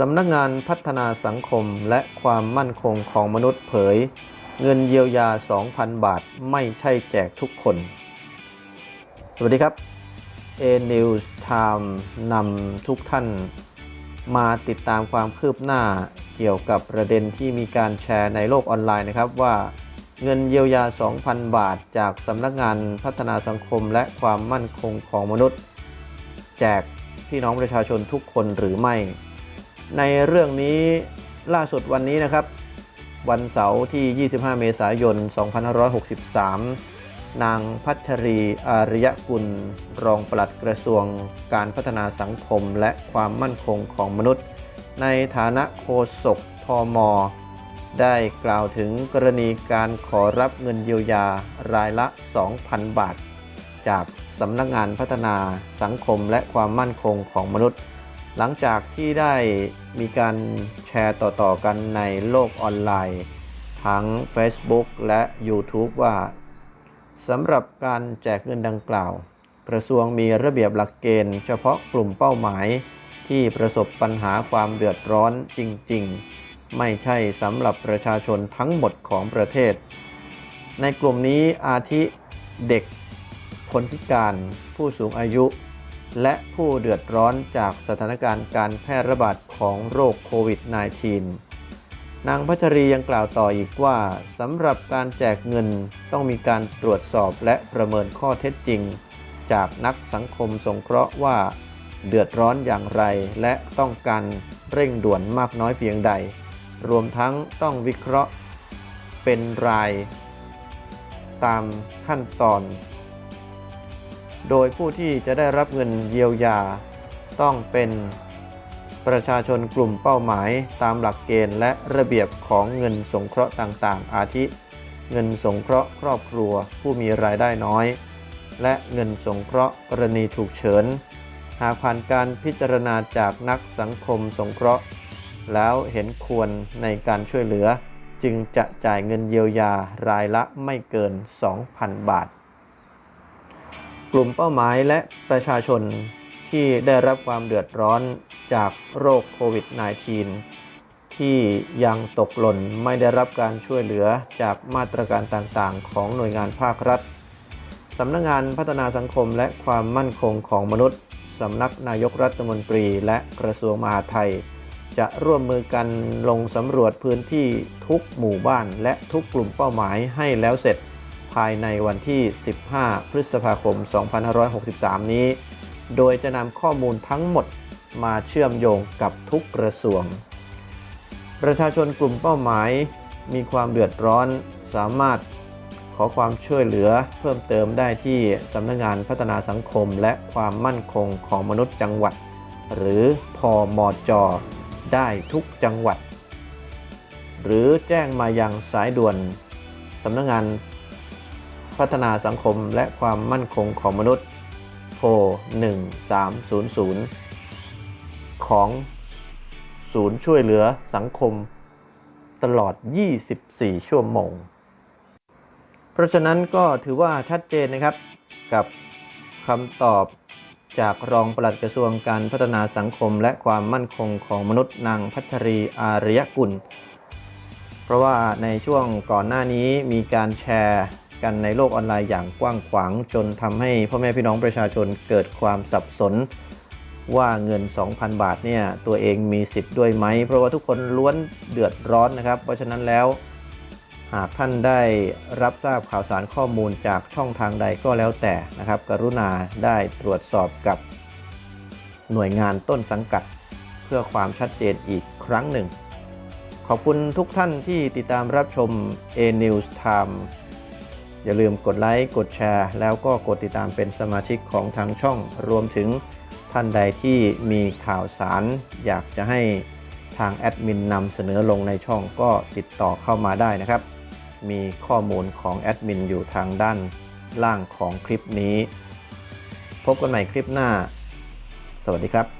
สำนักงานพัฒนาสังคมและความมั่นคงของมนุษย์เผย เงินเยียวยา 2,000 บาทไม่ใช่แจกทุกคน สวัสดีครับ A News Time นำทุกท่าน มาติดตามความคืบหน้าเกี่ยวกับประเด็นที่มีการแชร์ในโลกออนไลน์นะครับว่าเงินเยียวยา 2,000 บาท จากสำนักงานพัฒนาสังคมและความมั่นคงของมนุษย์ แจกพี่น้องประชาชนทุกคนหรือไม่ ในเรื่องนี้ล่าสุดวันนี้นะครับ วันเสาร์ที่ 25 เมษายน 2563 นางพัชรีอาริยกุล รองปลัดกระทรวงการพัฒนาสังคมและความมั่นคงของมนุษย์ ในฐานะโฆษกทมได้กล่าวถึงกรณีการขอรับเงินเยียวยารายละ 2,000 บาท จากสำนักงานพัฒนาสังคมและความมั่นคงของมนุษย์ หลังจากที่ได้มีการแชร์ต่อๆกันในโลกออนไลน์ ทั้ง Facebook และ YouTube ว่าสำหรับการแจกเงินดังกล่าว กระทรวงมีระเบียบหลักเกณฑ์ เฉพาะกลุ่มเป้าหมาย ที่ประสบปัญหาความเดือดร้อนจริง ๆ ไม่ใช่สำหรับประชาชนทั้งหมดของประเทศ ในกลุ่มนี้อาทิเด็ก คนพิการผู้สูงอายุ และผู้เดือดร้อนจากสถานการณ์การแพร่ระบาดของโรคโควิด -19 นางพัชรียังกล่าวต่ออีกว่าสำหรับการแจกเงินต้องมีการตรวจสอบและประเมินข้อเท็จจริง จากนักสังคมสงเคราะห์ว่า เดือดร้อนอย่างไรและต้องการเร่งด่วนมากน้อยเพียงใด รวมทั้งต้องวิเคราะห์เป็นราย ตามขั้นตอน โดยผู้ที่จะได้รับเงินเยียวยา ต้องเป็นประชาชนกลุ่มเป้าหมายตามหลักเกณฑ์และระเบียบของเงินสงเคราะห์ต่างๆ อาทิ เงินสงเคราะห์ครอบครัวผู้มีรายได้น้อย และเงินสงเคราะห์กรณีฉุกเฉิน หากผ่านการพิจารณาจากนักสังคมสงเคราะห์ แล้วเห็นควรในการช่วยเหลือ จึงจะจ่ายเงินเยียวยารายละไม่เกิน 2,000 บาท กลุ่มเป้าหมายและประชาชนที่ได้รับความเดือดร้อนจากโรคโควิด -19 ที่ยังตกหล่นไม่ได้รับการช่วยเหลือจากมาตรการต่างๆ ของหน่วยงานภาครัฐสำนักงงานพัฒนาสังคมและความมั่นคงของมนุษย์สำนักนายกรัฐมนตรีและกระทรวงมหาดไทย จะร่วมมือกันลงสำรวจพื้นที่ทุกหมู่บ้านและทุกกลุ่มเป้าหมายให้แล้วเสร็จ ภายในวันที่ 15 พฤษภาคม 2563 นี้ โดยจะนำข้อมูลทั้งหมดมาเชื่อมโยงกับทุกกระทรวง ประชาชนกลุ่มเป้าหมาย มีความเดือดร้อนสามารถขอความช่วยเหลือเพิ่มเติมได้ที่สำนักงานพัฒนาสังคมและความมั่นคงของมนุษย์จังหวัด หรือพอมจได้ทุกจังหวัด หรือแจ้งมายังสายด่วนสำนักงาน พัฒนาสังคมและความมั่นคงของมนุษย์โทร1300 ของศูนย์ช่วยเหลือสังคมตลอด 24 ชั่วโมง เพราะฉะนั้นก็ถือว่าชัดเจนนะครับกับคำตอบจากรองปลัดกระทรวงการพัฒนาสังคมและความมั่นคงของมนุษย์นางพัชรีอารยกุล เพราะว่าในช่วงก่อนหน้านี้มีการแชร์ กันในโลกออนไลน์อย่างกว้างขวาง จนทำให้พ่อแม่พี่น้องประชาชนเกิดความสับสน ว่าเงิน 2,000 บาทเนี่ยตัวเองมีสิทธิ์ด้วยไหม เพราะว่าทุกคนล้วนเดือดร้อนนะครับ เพราะฉะนั้นแล้วหากท่านได้รับทราบข่าวสารข้อมูลจากช่องทางใดก็แล้วแต่นะครับ กรุณาได้ตรวจสอบกับหน่วยงานต้นสังกัด เพื่อความชัดเจนอีกครั้งหนึ่ง ขอบคุณทุกท่านที่ติดตามรับชม A News Time อย่าลืมกดไลค์กดแชร์ แล้วก็กดติดตามเป็นสมาชิกของทางช่อง รวมถึงท่านใดที่มีข่าวสาร อยากจะให้ทางแอดมินนำเสนอลงในช่องก็ติดต่อเข้ามาได้นะครับ มีข้อมูลของแอดมินอยู่ทางด้านล่างของคลิปนี้ พบกันใหม่คลิปหน้า สวัสดีครับ